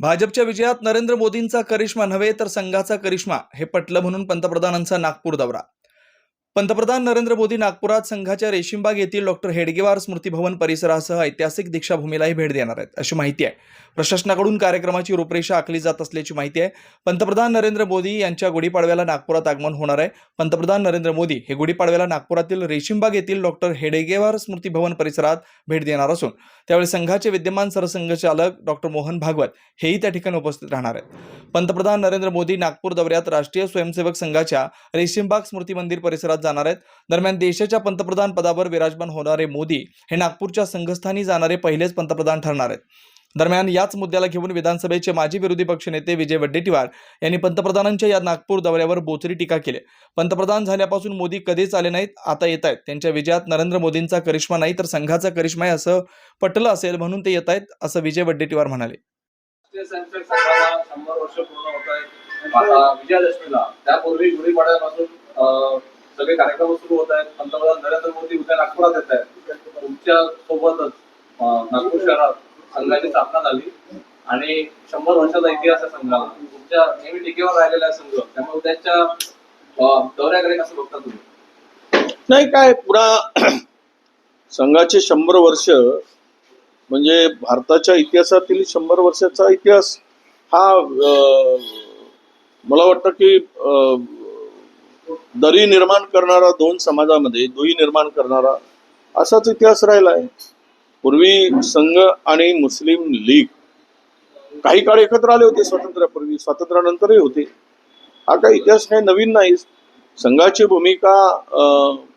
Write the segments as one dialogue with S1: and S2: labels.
S1: भाजपच्या विजयात नरेंद्र मोदींचा करिश्मा नव्हे तर संघाचा करिश्मा हे पटलं म्हणून पंतप्रधानांचा नागपूर दौरा. पंतप्रधान नरेंद्र मोदी नागपुरात संघाच्या रेशीमबाग येथील डॉक्टर हेडगेवार स्मृती भवन परिसरासह ऐतिहासिक दीक्षाभूमीलाही भेट देणार आहेत अशी माहिती आहे. प्रशासनाकडून कार्यक्रमाची रूपरेषा आखली जात असल्याची माहिती आहे. पंतप्रधान नरेंद्र मोदी यांच्या गुढीपाडव्याला नागपुरात आगमन होणार आहे. पंतप्रधान नरेंद्र मोदी हे गुढीपाडव्याला नागपुरातील रेशीमबाग येथील डॉक्टर हेडगेवार स्मृती भवन परिसरात भेट देणार असून त्यावेळी संघाचे विद्यमान सरसंघचालक डॉक्टर मोहन भागवत हेही त्या ठिकाणी उपस्थित राहणार आहेत. पंतप्रधान नरेंद्र मोदी नागपूर दौऱ्यात राष्ट्रीय स्वयंसेवक संघाच्या रेशीमबाग स्मृती मंदिर परिसरात जाणार आहेत. दरम्यान देशाच्या पंतप्रधान पदावर विराजमान होणारे मोदी हे नागपूरच्या संघस्थानी जाणारे पहिलेच पंतप्रधान ठरणार आहेत. दरम्यान याच मुद्द्याला घेऊन विधानसभेचे माजी विरोधी पक्षनेते विजय वड्डेटीवार यांनी पंतप्रधानांच्या या नागपूर दौऱ्यावर बोचरी टीका केली. पंतप्रधान झाल्यापासून मोदी कधीच आले नाहीत आता येत आहेत. त्यांच्या विजयात नरेंद्र मोदींचा करिश्मा नाही तर संघाचा करिश्मा आहे असं पटलं असेल म्हणून ते येत आहेत असं विजय वड्डेटीवार म्हणाले.
S2: विजयादशमीला. त्यापूर्वी गुढीपाड्यापासून सगळे कार्यक्रम सुरू होत आहेत. पंतप्रधान नरेंद्र मोदी उद्या नागपुरात येत आहेत. तुमच्या सोबतच नागपूर शहरात संघाची स्थापना झाली. आणि शंभर वर्षाचा इतिहास आहे संघाला. तुमच्या नेहमी टिकेवर राहिलेला आहे संघ. त्यामुळे उद्याच्या दौऱ्याकडे कसं बघता तुम्ही?
S3: नाही काय पुन्हा संघाचे शंभर वर्ष म्हणजे भारताच्या इतिहासातील शंभर वर्षाचा इतिहास हा अं, मला वाटतं की अं, दरी निर्माण करणारा दोन समाजामध्ये दुई निर्माण करणारा असाच इतिहास राहिला आहे. पूर्वी संघ आणि मुस्लिम लीग काही काळ एकत्र आले होते स्वातंत्र्यापूर्वी स्वातंत्र्यानंतरही होते. हा काही इतिहास काही नवीन नाही. संघाची भूमिका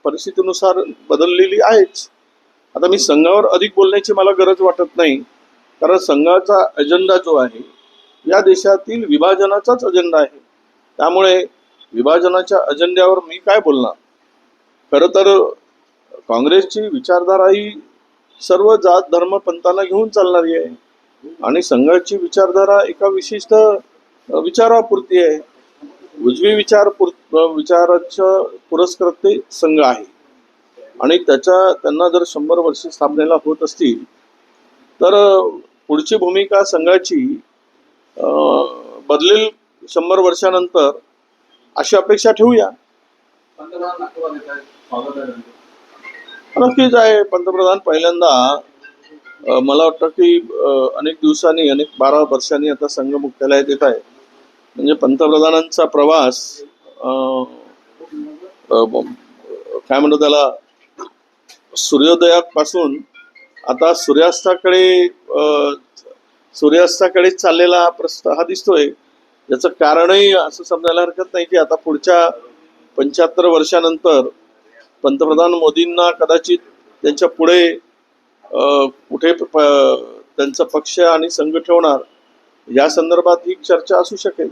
S3: परिस्थितीनुसार बदललेली आहेच. आता मी संघावर अधिक बोलण्याची मला गरज वाटत नाही. कारण संघाचा अजेंडा जो आहे या देशातील विभाजनाचाच अजेंडा आहे. त्यामुळे विभाजनाच्या अजेंड्यावर मी काय बोलणार? खरं तर काँग्रेसची विचारधारा ही सर्व जात धर्म पंथांना घेऊन चालणारी आहे. आणि संघाची विचारधारा एका विशिष्ट विचारापुरती आहे. उजवी विचार विचाराच्या पुरस्कर्ते संघ आहे. आणि त्याच्या त्यांना जर शंभर वर्ष स्थापनेला होत असतील तर पुढची भूमिका संघाची बदलेल शंभर वर्षानंतर अशी अपेक्षा ठेवूया. नक्कीच आहे पंतप्रधान पहिल्यांदा मला वाटतं की अनेक दिवसांनी अनेक बारा वर्षांनी आता संघ मुख्यालयात येत आहे. म्हणजे पंतप्रधानांचा प्रवास काय म्हणतो त्याला सूर्योदयापासून आता सूर्यास्ताकडे सूर्यास्ताकडे चाललेला प्रस्ता हा दिसतोय. याचं कारणही असं समजायला हरकत नाही की आता पुढच्या पंच्याहत्तर वर्षानंतर पंतप्रधान मोदींना कदाचित त्यांच्या पुढे कुठे प- त्यांचा पक्ष आणि संघ ठेवणार या संदर्भात ही चर्चा असू शकेल.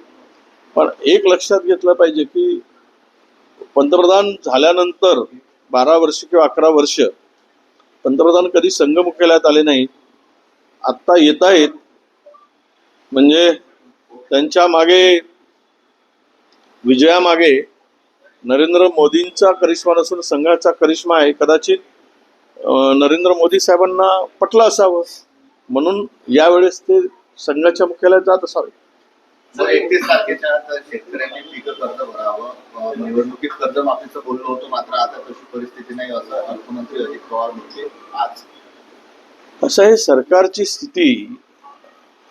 S3: पण एक लक्षात घेतलं पाहिजे की पंतप्रधान झाल्यानंतर बारा वर्ष किंवा अकरा वर्ष पंतप्रधान कधी संघ मुख्यालयात आले नाहीत? आत्ता येत आहेत म्हणजे त्यांच्या मागे विजयामागे नरेंद्र मोदींचा करिश्मा नसून संघाचा करिश्मा आहे. कदाचित नरेंद्र मोदी साहेबांना पटलं असावं. म्हणून यावेळेस ते संघाच्या मुख्यालयात जात असावे.
S4: निवडणुकीत कर्जमाफीचं बोललो होतो मात्र आता तशी परिस्थिती नाही. असं अर्थमंत्री अजित पवार म्हटले आज.
S3: असं आहे सरकारची स्थिती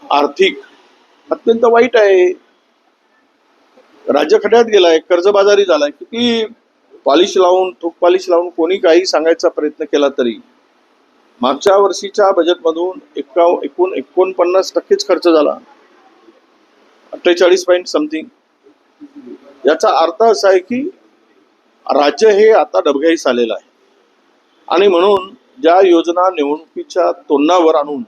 S3: आर्थिक अत्यंत वाईट आहे. राज्य खड्यात गेलाय कर्जबाजारी झालाय. किती पॉलिश लावून ठोक पॉलिश लावून कोणी काही सांगायचा प्रयत्न केला तरी मागच्या वर्षीच्या बजेटमधून एका एकूण एकोणपन्नास टक्केच खर्च झाला. अठ्ठेचाळीस पॉईंट समथिंग याचा अर्थ असा आहे की राज्य हे आता डबघाईस आलेलं आहे. आणि म्हणून ज्या योजना निवडणुकीच्या तोंडावर आणून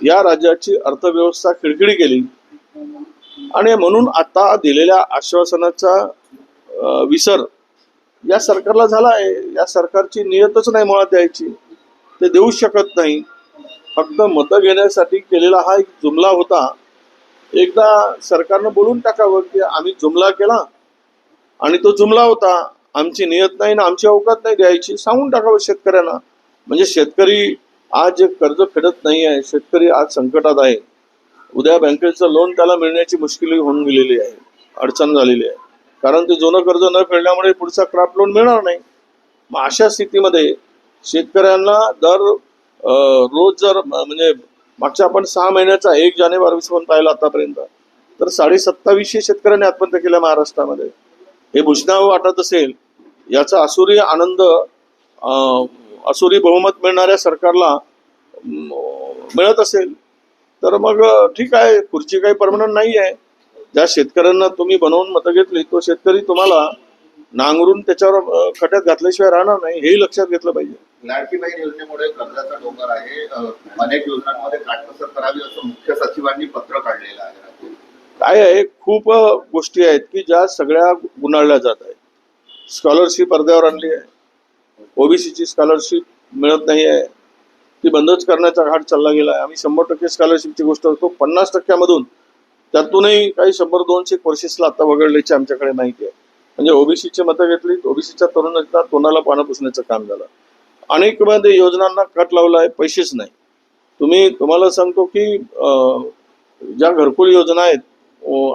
S3: या राज्याची अर्थव्यवस्था खिळखिळी केली. आणि म्हणून आता दिलेल्या आश्वासनाचा विसर या सरकारला झाला आहे. या सरकारची नियतच नाही मुळात द्यायची ते देऊ शकत नाही. फक्त मतं घेण्यासाठी केलेला हा एक जुमला होता. एकदा सरकारनं बोलून टाकावं की आम्ही जुमला केला आणि तो जुमला होता. आमची नियत नाही ना आमची अवकात नाही द्यायची. सांगून टाकावं शेतकऱ्यांना. म्हणजे शेतकरी आज जे कर्ज फेडत नाही आहे शेतकरी आज संकटात आहे. उद्या बँकेचं लोन त्याला मिळण्याची मुश्किल होऊन गेलेली आहे. अडचण झालेली आहे. कारण ते जुनं कर्ज न फेडल्यामुळे पुढचा क्रॉप लोन मिळणार नाही. मग अशा स्थितीमध्ये शेतकऱ्यांना दर रोज जर म्हणजे मागच्या आपण सहा महिन्याचा एक जानेवारी फोन पाहिला आतापर्यंत तर साडे सत्तावीसशे शेतकऱ्यांनी आत्महत्या केल्या महाराष्ट्रामध्ये. हे भूषणावं वाटत असेल याचा असुरी आनंद असुरी बहुमत मिळणाऱ्या सरकारला मिळत असेल तर मग ठीक आहे खुर्ची काही परमनंट नाही आहे ज्या शेतकऱ्यांना तुम्ही बनवून मतं घेतली तो शेतकरी तुम्हाला नांगरून त्याच्यावर अं, खड्यात घातल्याशिवाय राहणार नाही हेही लक्षात घेतलं पाहिजे.
S4: लाडकी बहीण योजनेमुळे कर्जाचा डोंगर आहे. अनेक योजनांमध्ये काटकसर करावी असं मुख्य सचिवांनी पत्र काढलेलं आहे.
S3: काय आहे खूप गोष्टी आहेत की ज्या सगळ्या गुणाळल्या जात आहेत. स्कॉलरशिप अर्ध्यावर आणली आहे. ओबीसीची स्कॉलरशिप मिळत नाही आहे ती बंदच करण्याचा घाट चालला गेला आहे आम्ही शंभर टक्के स्कॉलरशिपची गोष्ट करतो. पन्नास टक्क्यामधून त्यातूनही काही शंभर दोनशे कोर्सेसला आता वगळल्याची आमच्याकडे माहिती आहे. म्हणजे ओबीसीची मतं घेतली ओबीसीच्या तरुणांना तोंडाला पानं पुसण्याचं काम झालं. अनेकमध्ये योजनांना कट लावला आहे. पैसेच नाही. तुम्ही तुम्हाला सांगतो की ज्या घरकुल योजना आहेत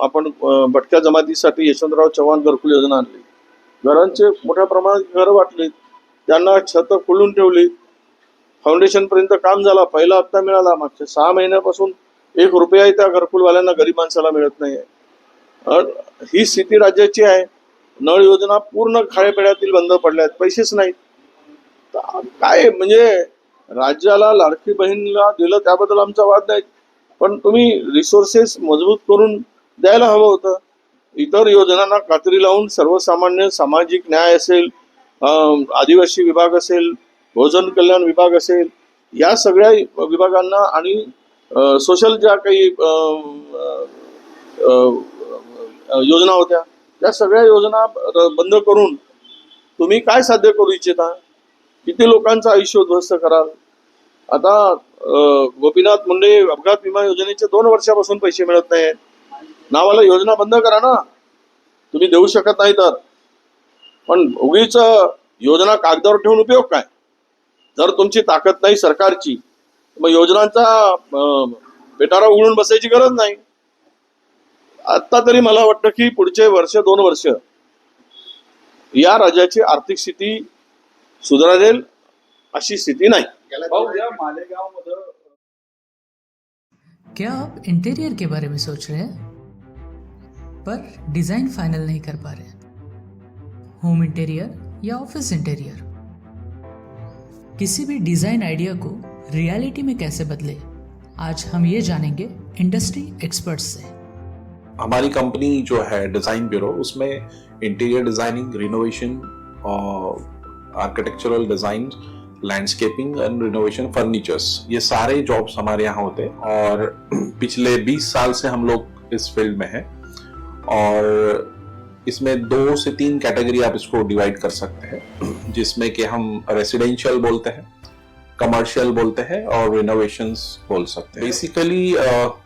S3: आपण भटक्या जमातीसाठी यशवंतराव चव्हाण घरकुल योजना आणली. घरांचे मोठ्या प्रमाणात घरं वाटलीत. त्यांना छतं खुलून ठेवली. फाउंडेशन पर्यंत काम झाला. पहिला हप्ता मिळाला. मागच्या सहा महिन्यापासून एक रुपयाही त्या घरकुलवाल्यांना गरीब माणसाला मिळत नाही ही स्थिती राज्याची आहे. नळ योजना पूर्ण खाळेपेड्यातील बंद पडल्या आहेत पैसेच नाहीत. काय म्हणजे राज्याला लाडकी बहीणला दिलं त्याबद्दल आमचा वाद नाही. पण तुम्ही रिसोर्सेस मजबूत करून द्यायला हवं होतं. इतर योजनांना कात्री लावून सर्वसामान्य सामाजिक न्याय असेल आदिवासी विभाग असेल भोजन कल्याण विभाग असेल या सगळ्या विभागांना आणि सोशल ज्या काही योजना होत्या त्या सगळ्या योजना बंद करून तुम्ही काय साध्य करू इच्छिता? किती लोकांचं आयुष्य उद्ध्वस्त कराल? आता गोपीनाथ मुंडे अपघात विमा योजनेचे दोन वर्षापासून पैसे मिळत नाही नावाला योजना बंद करा ना. तुम्ही देऊ शकत नाही तर. पण उगीच योजना कागदावर ठेवून उपयोग काय? जर तुमची ताकद नाही सरकारची मग योजनांचा पेटारा उघडून बसायची गरज नाही. आता तरी मला वाटतं की पुढचे वर्ष दोन वर्ष या राज्याची आर्थिक स्थिती सुधारेल अशी स्थिती नाही.
S5: क्या आप इंटीरियर के बारे में सोच रहे हैं? पर डिजाइन फाइनल नहीं कर पा रहे होम इंटीरियर या ऑफ़िस इंटीरियर। किसी भी डिज़ाइन आइडिया को रियलिटी में कैसे बदले, आज हम ये जानेंगे इंडस्ट्री एक्सपर्ट्स से।
S6: हमारी कंपनी जो है, डिज़ाइन ब्यूरो, उसमें इंटीरियर डिज़ाइनिंग रिनोवेशन और architectural design landscaping and renovation furnitures ये सारे जॉब्स हमारे यहाँ होते हैं। और पिछले 20 साल से हम लोग इस फ़ील्ड में हैं। और इसमें दो से तीन कैटेगरी आप इसको डिवाइड कर सकते हैं जिसमें कि हम रेसिडेंशियल बोलते हैं कमर्शियल बोलते हैं और रिनोवेशंस बोल सकते हैं। बेसिकली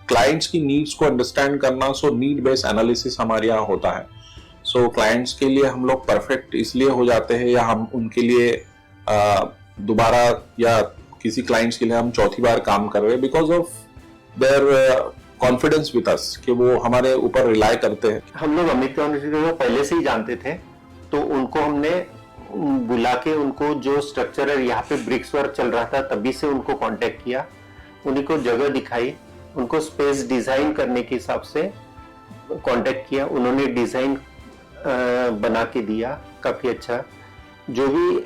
S6: क्लाइंट्स की नीड्स को अंडरस्टैंड करना सो नीड बेस्ड एनालिसिस हमारे यहाँ होता है। सो so, क्लाइंट्स के लिए हम लोग परफेक्ट इसलिए हो जाते हैं या हम उनके लिए uh, दोबारा या किसी क्लाइंट्स के लिए हम चौथी बार काम कर रहे हैं because of their confidence with us कि वो हमारे ऊपर रिलाई करते हैं।
S7: हम लोग अमित को पहले से ही जानते थे तो उनको हमने बुला के उनको जो स्ट्रक्चर है, यहाँ पे ब्रिक्स वर्क चल रहा था, तभी से उनको कांटेक्ट किया। उन्हीं को जगह दिखाई, उनको स्पेस डिज़ाइन करने के हिसाब से कांटेक्ट किया। उन्होंने डिज़ाइन बना के दिया, काफ़ी अच्छा। जो भी